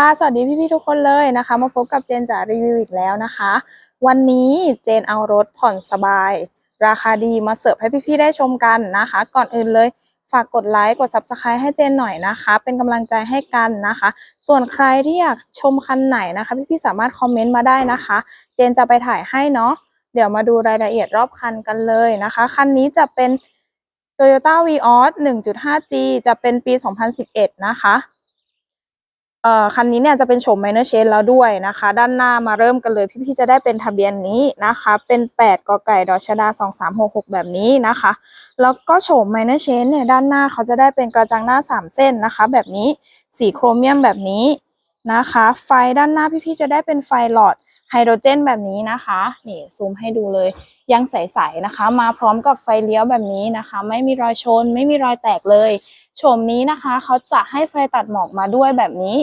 ค่ะ สวัสดีพี่ๆทุกคนเลยนะคะ มาพบกับเจนจากรีวิวอีกแล้วนะคะ วันนี้เจนเอารถผ่อนสบาย ราคาดีมาเสิร์ฟให้พี่ๆได้ชมกันนะคะ ก่อนอื่นเลยฝากกดไลค์กด Subscribe ให้เจนหน่อยนะคะ เป็นกำลังใจให้กันนะคะ ส่วนใครที่อยากชมคันไหนนะคะ พี่ๆสามารถคอมเมนต์มาได้นะคะ เจนจะไปถ่ายให้เนาะเดี๋ยวมาดูรายละเอียดรอบคันกันเลยนะคะ คันนี้จะเป็น Toyota Vios 1.5G จะเป็นปี 2011 นะคะ เอ่อคันนี้เนี่ยจะเป็นโฉม minor change แล้วด้วยนะคะ ด้านหน้ามาเริ่มกันเลย พี่ๆจะได้เป็นทะเบียนนี้นะคะ เป็น 8กไก่ดอชดา 2366 แบบนี้นะคะ แล้วก็โฉม minor change เนี่ยด้านหน้าเขาจะได้เป็นกระจังหน้า 3 เส้นนะคะ แบบนี้สีโครเมียมแบบนี้นะคะ ไฟด้านหน้าพี่ๆจะได้เป็นไฟหลอดไฮโดรเจนแบบนี้นะคะนี่ซูมให้ดูเลยยังใสๆนะคะ มาพร้อมกับไฟเลี้ยวแบบนี้นะคะ ไม่มีรอยชน ไม่มีรอยแตกเลยโฉมนี้นะคะเขาจะให้ไฟตัดหมอกมาด้วยแบบนี้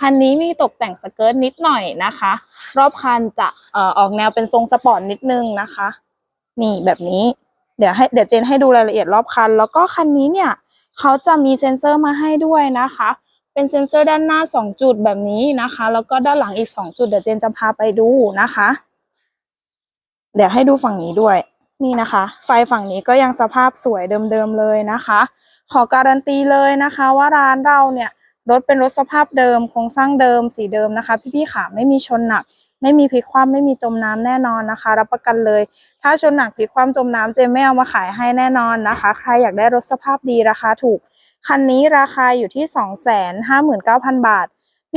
คันนี้มีตกแต่งสเกิร์ตนิดหน่อยนะคะ รอบคันจะเอ่อออกแนวเป็นทรงสปอร์ตนิดนึงนะคะ นี่แบบนี้ เดี๋ยวให้เดี๋ยวเจนให้ดูรายละเอียดรอบคัน แล้วก็คันนี้เนี่ยเขาจะมีเซ็นเซอร์มาให้ด้วยนะคะ เป็นเซ็นเซอร์ด้านหน้า 2 จุดแบบนี้นะคะ แล้วก็ด้านหลังอีก 2 จุด เดี๋ยวเจนจะพาไปดูนะคะ เดี๋ยวให้ดูฝั่งนี้ด้วย นี่นะคะ ไฟฝั่งนี้ก็ยังสภาพสวยเดิมๆเลยนะคะ ขอการันตีเลยนะคะว่าร้านเราเนี่ย รถเป็นรถสภาพเดิม โครงสร้างเดิม สีเดิมนะคะ พี่ๆขาไม่มีชนหนัก ไม่มีพลิกคว่ำไม่มีจมน้ำแน่นอนนะคะ รับประกันเลย ถ้าชนหนักพลิกคว่ำจมน้ำเจมไม่เอามาขายให้แน่นอนนะคะ ใครอยากได้รถสภาพดีราคาถูก คันนี้ราคาอยู่ที่ 259,000 บาท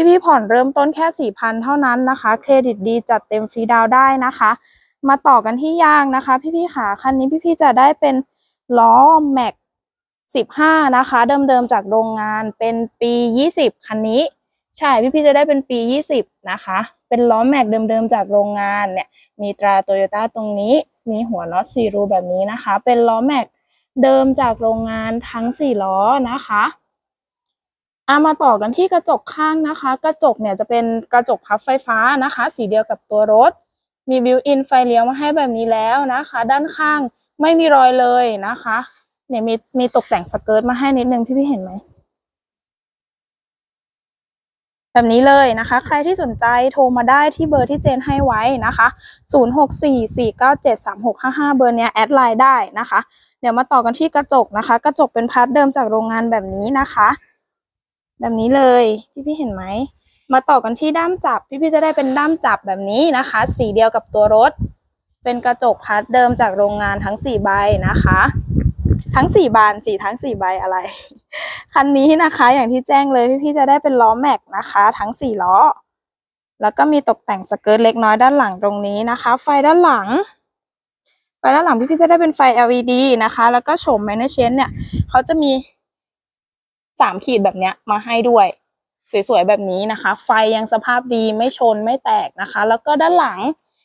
พี่ๆผ่อนเริ่มต้นแค่ 4,000 เท่านั้นนะคะ เครดิตดีจัดเต็มฟรีดาวได้นะคะ มาต่อกันที่ยางนะคะ พี่ๆขาคันนี้พี่ๆจะได้เป็นล้อแม็ก 15 นะคะ เดิมๆจากโรงงานเป็นปี 20 คันนี้ ใช่พี่ๆจะได้เป็นปี 20 นะคะ เป็นล้อแม็กเดิมๆจากโรงงานเนี่ยมีตราโตโยต้าตรงนี้ มีหัวน็อตสี่รูแบบนี้นะคะ เป็นล้อแม็กเดิมจากโรงงานทั้ง 4 ล้อนะคะอามาต่อกันที่กระจกข้างนะคะ กระจกเนี่ยจะเป็นกระจกพับไฟฟ้านะคะ สีเดียวกับตัวรถ มีบิวอินไฟเลี้ยวมาให้แบบนี้แล้วนะคะ ด้านข้างไม่มีรอยเลยนะคะ เนี่ยมีมีตกแต่งสเกิร์ตมาให้นิดนึงพี่พี่เห็นไหม แบบนี้เลยนะคะ ใครที่สนใจโทรมาได้ที่เบอร์ที่เจนให้ไว้นะคะ 0644973655 เบอร์เนี้ยแอดไลน์ได้นะคะ เดี๋ยวมาต่อกันที่กระจกนะคะ กระจกเป็นพาร์ทเดิมจากโรงงานแบบนี้นะคะ แบบนี้เลยพี่พี่เห็นไหมมาต่อกันที่ด้ามจับ พี่พี่จะได้เป็นด้ามจับแบบนี้นะคะ สีเดียวกับตัวรถ เป็นกระจกพาร์ทเดิมจากโรงงานทั้งสี่ใบนะคะ ทั้งสี่บานสี่ทั้งสี่ใบอะไร คันนี้นะคะ อย่างที่แจ้งเลยพี่ๆจะได้เป็นล้อแม็กนะคะ ทั้งสี่ล้อ แล้วก็มีตกแต่งสเกิร์ตเล็กน้อยด้านหลังตรงนี้นะคะ ไฟด้านหลัง ไฟด้านหลังพี่ๆจะได้เป็นไฟ LED นะคะ แล้วก็โฉม minor change เนี่ยเขาจะมีสามขีดแบบเนี้ยมาให้ด้วย สวยๆแบบนี้นะคะ ไฟยังสภาพดีไม่ชนไม่แตกนะคะ แล้วก็ด้านหลัง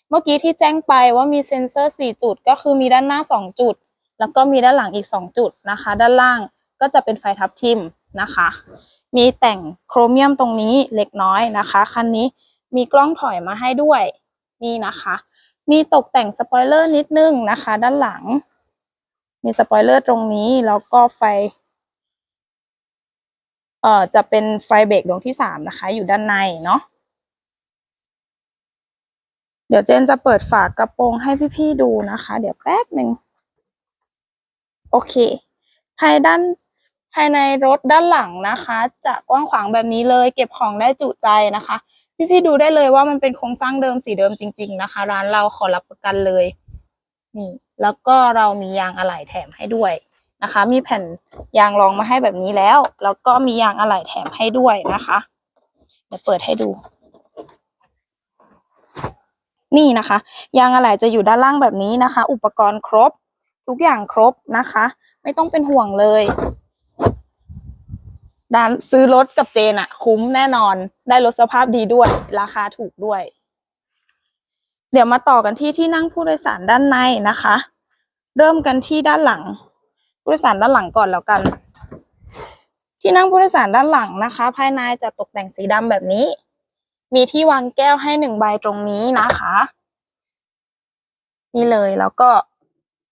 เมื่อกี้ที่แจ้งไปว่ามีเซ็นเซอร์สี่จุด ก็คือมีด้านหน้าสองจุด แล้วก็มีด้านหลังอีก 2 จุดนะคะ ด้านล่างก็จะเป็นไฟทับทิมนะคะ มีแต่งโครเมียมตรงนี้เล็กน้อยนะคะคันนี้มีกล้องถอยมาให้ด้วยนี่นะคะ มีตกแต่งสปอยเลอร์นิดนึงนะคะ ด้านหลัง มีสปอยเลอร์ตรงนี้แล้วก็ไฟเอ่อจะเป็นไฟเบรกดวงที่สามนะคะ อยู่ด้านในเนาะเดี๋ยวเจนจะเปิดฝากระโปรงให้พี่ๆดูนะคะ เดี๋ยวแป๊บหนึ่ง โอเค ภายด้านภายในรถด้านหลังนะคะ จะกว้างขวางแบบนี้เลย เก็บของได้จุใจนะคะ พี่ๆดูได้เลยว่ามันเป็นโครงสร้างเดิมสีเดิมจริง ๆ นะคะ ร้านเราขอรับประกันเลยนี่แล้วก็เรามียางอะไหล่แถมให้ด้วยนะคะ มีแผ่นยางรองมาให้แบบนี้แล้ว แล้วก็มียางอะไหล่แถมให้ด้วยนะคะเดี๋ยวเปิดให้ดู นี่นะคะ ยางอะไหล่จะอยู่ด้านล่างแบบนี้นะคะ อุปกรณ์ครบ ทุกอย่างครบนะคะ ไม่ต้องเป็นห่วงเลยด้านซื้อรถกับเจนอะคุ้มแน่นอน ได้รถสภาพดีด้วย ราคาถูกด้วย เดี๋ยวมาต่อกันที่ที่นั่งผู้โดยสารด้านในนะคะ เริ่มกันที่ด้านหลัง ผู้โดยสารด้านหลังก่อนแล้วกัน ที่นั่งผู้โดยสารด้านหลังนะคะ ภายในจะตกแต่งสีดำแบบนี้ มีที่วางแก้วให้หนึ่งใบตรงนี้นะคะ นี่เลยแล้วก็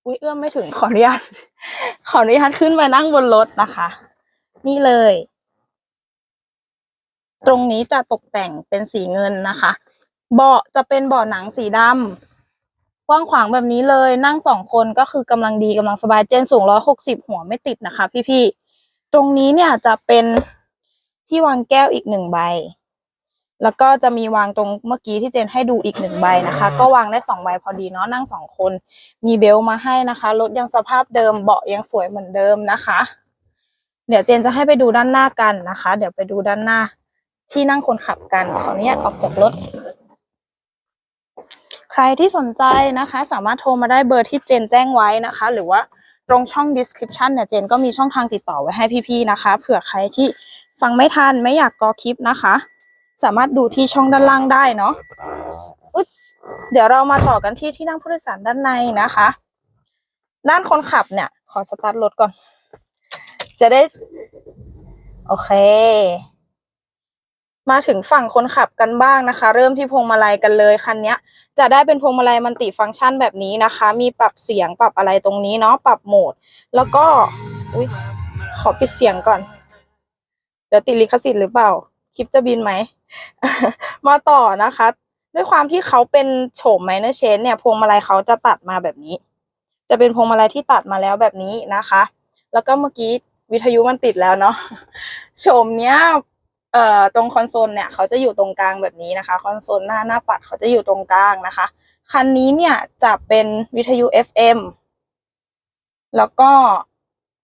อุ้ยเอื้อมไม่ถึงขออนุญาตขออนุญาตขึ้นมานั่งบนรถนะคะ นี่เลย ตรงนี้จะตกแต่งเป็นสีเงินนะคะ เบาะจะเป็นเบาะหนังสีดำกว้างขวางแบบนี้เลย นั่งสองคนก็คือกำลังดีกำลังสบายเจนสูงร้อยหกสิบหัวไม่ติดนะคะ พี่ๆตรงนี้เนี่ยจะเป็นที่วางแก้วอีกหนึ่งใบ แล้วก็จะมีวางตรงเมื่อกี้ที่เจนให้ดูอีกหนึ่งใบนะคะ ก็วางได้สองใบพอดีเนาะนั่งสองคน มีเบลต์มาให้นะคะรถยังสภาพเดิมเบาะยังสวยเหมือนเดิมนะคะ เดี๋ยวเจนจะให้ไปดูด้านหน้ากันนะคะ เดี๋ยวไปดูด้านหน้าที่นั่งคนขับกันขออนุญาตออกจากรถ ใครที่สนใจนะคะ สามารถโทรมาได้เบอร์ที่เจนแจ้งไว้นะคะ หรือว่าตรงช่อง description เนี่ยเจนก็มีช่องทางติดต่อไว้ให้พี่ๆนะคะ เผื่อใครที่ฟังไม่ทันไม่อยากกอคลิปนะคะ สามารถดูที่ช่องด้านล่างได้เนาะอุ๊ยเดี๋ยวเรามาต่อกันที่ที่นั่งผู้โดยสารด้านในนะคะ ด้านคนขับเนี่ย ขอสตาร์ทรถก่อน จะได้ โอเค มาถึงฝั่งคนขับกันบ้างนะคะ เริ่มที่พวงมาลัยกันเลยคันนี้จะได้เป็นพวงมาลัยมันติฟังก์ชันแบบนี้นะคะ มีปรับเสียงปรับอะไรตรงนี้เนาะปรับโหมด แล้วก็อุ้ยขอปิดเสียงก่อน เดี๋ยวติดลิขสิทธิ์หรือเปล่า คลิปจะบินไหม มาต่อนะคะ ด้วยความที่เขาเป็นโฉมไมเนอร์เชนเนี่ยพวงมาลัยเขาจะตัดมาแบบนี้ จะเป็นพวงมาลัยที่ตัดมาแล้วแบบนี้นะคะ แล้วก็เมื่อกี้วิทยุมันติดแล้วเนาะโฉมเนี้ยเอ่อตรงคอนโซลเนี่ยเขาจะอยู่ตรงกลางแบบนี้นะคะ คอนโซลหน้าหน้าปัดเขาจะอยู่ตรงกลางนะคะ คันนี้เนี่ยจะเป็นวิทยุ FM แล้วก็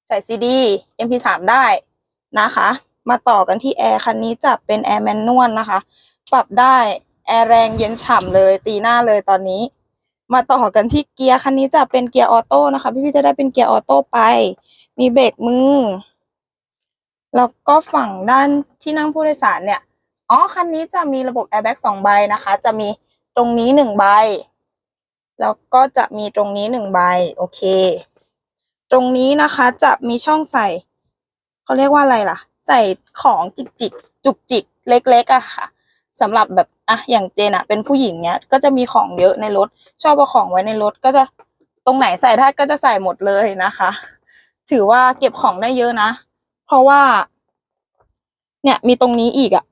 ใส่ซีดี MP3 ได้นะคะ มาต่อกันที่แอร์คันนี้จะเป็นแอร์แมนนวลนะคะ ปรับได้แอร์แรงเย็นฉ่ำเลย ตีหน้าเลยตอนนี้ มาต่อกันที่เกียร์คันนี้จะเป็นเกียร์ออโต้นะคะพี่ๆจะได้เป็นเกียร์ออโต้ไป มีเบรกมือ แล้วก็ฝั่งด้านที่นั่งผู้โดยสารเนี่ยอ๋อคันนี้จะมีระบบแอร์แบ็กสองใบนะคะ จะมีตรงนี้หนึ่งใบ แล้วก็จะมีตรงนี้หนึ่งใบโอเค ตรงนี้นะคะจะมีช่องใส่เขาเรียกว่าอะไรล่ะ ใส่ของจิกจิกจุกจิกเล็กๆอะค่ะสำหรับแบบอะอย่างเจนอะเป็นผู้หญิงเนี้ยก็จะมีของเยอะในรถ ชอบเอาของไว้ในรถก็จะตรงไหนใส่ได้ก็จะใส่หมดเลยนะคะ ถือว่าเก็บของได้เยอะนะ เพราะว่า เนี่ยมีตรงนี้อีกอะ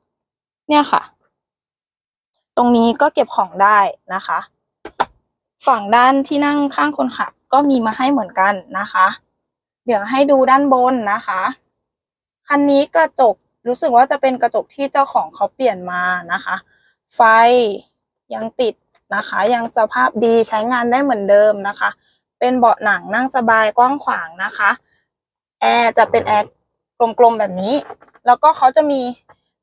เนี่ยค่ะ ตรงนี้ก็เก็บของได้นะคะ ฝั่งด้านที่นั่งข้างคนขับก็มีมาให้เหมือนกันนะคะ เดี๋ยวให้ดูด้านบนนะคะ คันนี้กระจกรู้สึกว่าจะเป็นกระจกที่เจ้าของเขาเปลี่ยนมานะคะ ไฟยังติดนะคะ ยังสภาพดีใช้งานได้เหมือนเดิมนะคะ เป็นเบาะหนังนั่งสบายกว้างขวางนะคะแอร์จะเป็นแอร์กลมๆแบบนี้ แล้วก็เขาจะมี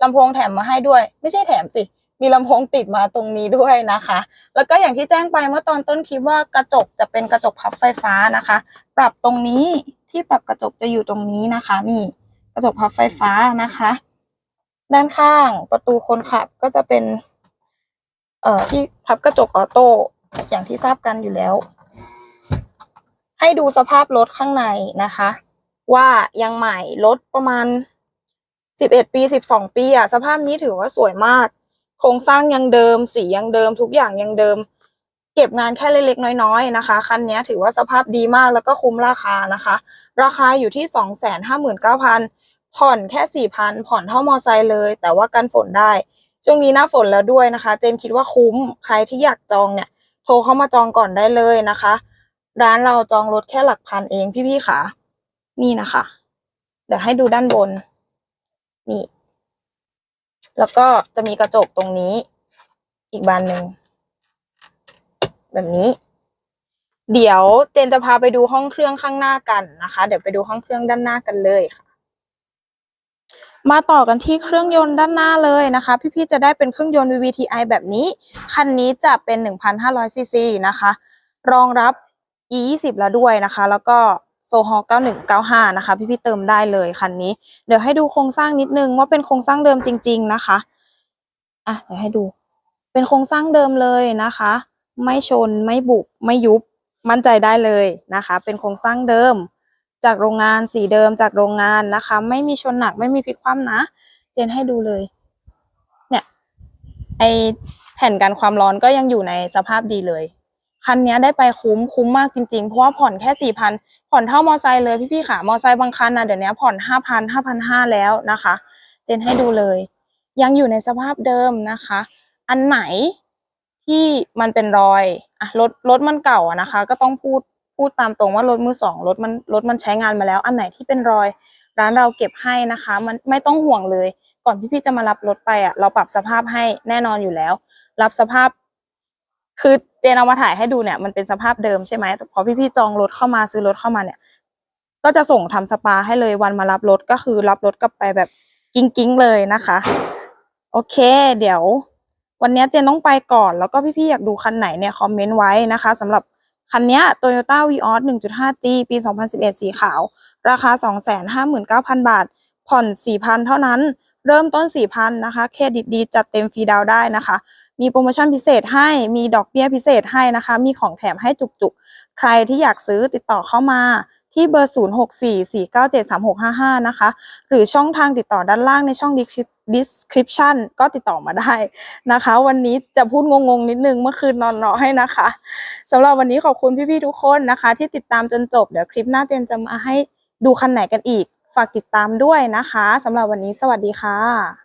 ลำโพงแถมมาให้ด้วย ไม่ใช่แถมสิ มีลำโพงติดมาตรงนี้ด้วยนะคะ แล้วก็อย่างที่แจ้งไปเมื่อตอนต้นคลิปว่ากระจกจะเป็นกระจกพับไฟฟ้านะคะ ปรับตรงนี้ที่ปรับกระจกจะอยู่ตรงนี้นะคะ นี่ กระจกพับไฟฟ้านะคะ ด้านข้างประตูคนขับก็จะเป็น เอ่อที่พับกระจกออโต้อย่างที่ทราบกันอยู่แล้ว ให้ดูสภาพรถข้างในนะคะ ว่ายังใหม่รถประมาณสิบเอ็ดปีสิบสองปีอะสภาพนี้ถือว่าสวยมาก โครงสร้างยังเดิม สียังเดิม ทุกอย่างยังเดิม เก็บงานแค่เล็กๆน้อยๆนะคะคันนี้ถือว่าสภาพดีมากแล้วก็คุ้มราคานะคะ ราคาอยู่ที่สองแสนห้าหมื่นเก้าพัน ผ่อนแค่สี่พันผ่อนเท่ามอไซค์เลย แต่ว่ากันฝนได้ ช่วงนี้หน้าฝนแล้วด้วยนะคะ เจนคิดว่าคุ้มใครที่อยากจองเนี่ย โทรเข้ามาจองก่อนได้เลยนะคะ ร้านเราจองรถแค่หลักพันเองพี่ๆค่ะ นี่นะคะ เดี๋ยวให้ดูด้านบน นี่ แล้วก็จะมีกระจกตรงนี้ อีกบานหนึ่งแบบนี้ เดี๋ยวเจนจะพาไปดูห้องเครื่องข้างหน้ากันนะคะ เดี๋ยวไปดูห้องเครื่องด้านหน้ากันเลยค่ะ มาต่อกันที่เครื่องยนต์ด้านหน้าเลยนะคะ พี่ๆจะได้เป็นเครื่องยนต์ VVTi แบบนี้ คันนี้จะเป็น 1,500 ซีซีนะคะ รองรับ E20 แล้วด้วยนะคะ แล้วก็โซฮอ9195 นะคะ พี่ๆเติมได้เลยคันนี้ เดี๋ยวให้ดูโครงสร้างนิดนึงว่าเป็นโครงสร้างเดิมจริง ๆนะคะอะเดี๋ยวให้ดู เป็นโครงสร้างเดิมเลยนะคะ ไม่ชนไม่บุบไม่ยุบมั่นใจได้เลยนะคะ เป็นโครงสร้างเดิม จากโรงงานสีเดิมจากโรงงานนะคะ ไม่มีชนหนักไม่มีพลิกคว่ำนะ เจนให้ดูเลย เนี่ยไอแผ่นกันความร้อนก็ยังอยู่ในสภาพดีเลย คันนี้ได้ไปคุ้มคุ้มมากจริงๆ เพราะว่าผ่อนแค่สี่พันผ่อนเท่ามอไซค์เลยพี่ๆค่ะมอไซค์บางคันนะเดี๋ยวนี้ผ่อนห้าพันห้าพันห้าแล้วนะคะ เจนให้ดูเลย ยังอยู่ในสภาพเดิมนะคะ อันไหนที่มันเป็นรอยอะรถรถมันเก่าอะนะคะ ก็ต้องพูด พูดตามตรงว่ารถมือสองรถมันรถมันใช้งานมาแล้ว อันไหนที่เป็นรอยร้านเราเก็บให้นะคะ มันไม่ต้องห่วงเลย ก่อนที่พี่จะมารับรถไปอะเราปรับสภาพให้แน่นอนอยู่แล้ว รับสภาพ คือเจนเอามาถ่ายให้ดูเนี่ย มันเป็นสภาพเดิมใช่ไหมแต่พอพี่ๆจองรถเข้ามาซื้อรถเข้ามาเนี่ย ก็จะส่งทำสปาให้เลยวันมารับรถก็คือรับรถกลับไปแบบกิ้งๆเลยนะคะ โอเค เดี๋ยว วันนี้เจนต้องไปก่อน แล้วก็พี่ๆอยากดูคันไหนเนี่ยคอมเมนต์ไว้นะคะสำหรับ คันนี้ Toyota Vios 1.5G ปี 2011 สีขาว ราคา 259,000 บาท ผ่อน 4,000 เท่านั้น เริ่มต้น 4,000 นะคะ เครดิตดีจัดเต็มฟรีดาวได้นะคะ มีโปรโมชั่นพิเศษให้ มีดอกเบี้ยพิเศษให้นะคะ มีของแถมให้จุกๆ ใครที่อยากซื้อติดต่อเข้ามา ที่เบอร์ 0644973655 นะคะ หรือช่องทางติดต่อด้านล่างในช่อง description ก็ติดต่อมาได้นะคะ วันนี้จะพูดงงๆ นิดนึงเมื่อคืนนอนน้อยนะคะสำหรับวันนี้ขอบคุณพี่ๆทุกคนนะคะ ที่ติดตามจนจบ เดี๋ยวคลิปหน้าเจนจะมาให้ดูคันไหนกันอีก ฝากติดตามด้วยนะคะสำหรับวันนี้สวัสดีค่ะ